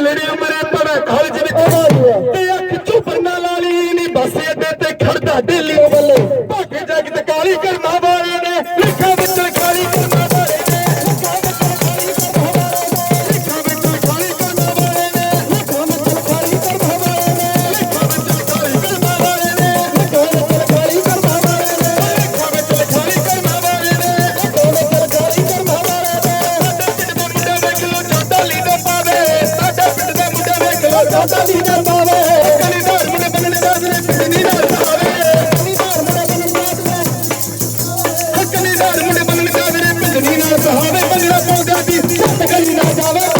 ਲੜਿਆ ਮਰਿਆ ਤੜਾ ਘਰ ਚ ਨਿਕਲਦਾ ਲਾ ਲਈ ਨਹੀਂ ਬਸ ਤੇ ਖੜਦਾ ਦਿੱਲੀ। ਭੱਗ ਜਗਤ ਕਾਲੀ ਕਰਨਾ ਸਾਡਾ ਲੀਡਰ ਪਾਵੇ ਕਲੀ ਧਰਮ ਨੇ ਬੰਨਣੇ ਦਾਸ ਨੇ ਪਿੰਡ ਦੀ ਨਾਲ ਪਾਵੇ ਕਲੀ ਧਰਮ ਨੇ ਬੰਨਣੇ ਦਾਸ ਨੇ ਪਿੰਡ ਦੀ ਨਾਲ ਪਾਵੇ ਬੰਨਣਾ ਪੌਂਦਾ ਦੀ ਸੱਤ ਨਾ ਜਾਵੇ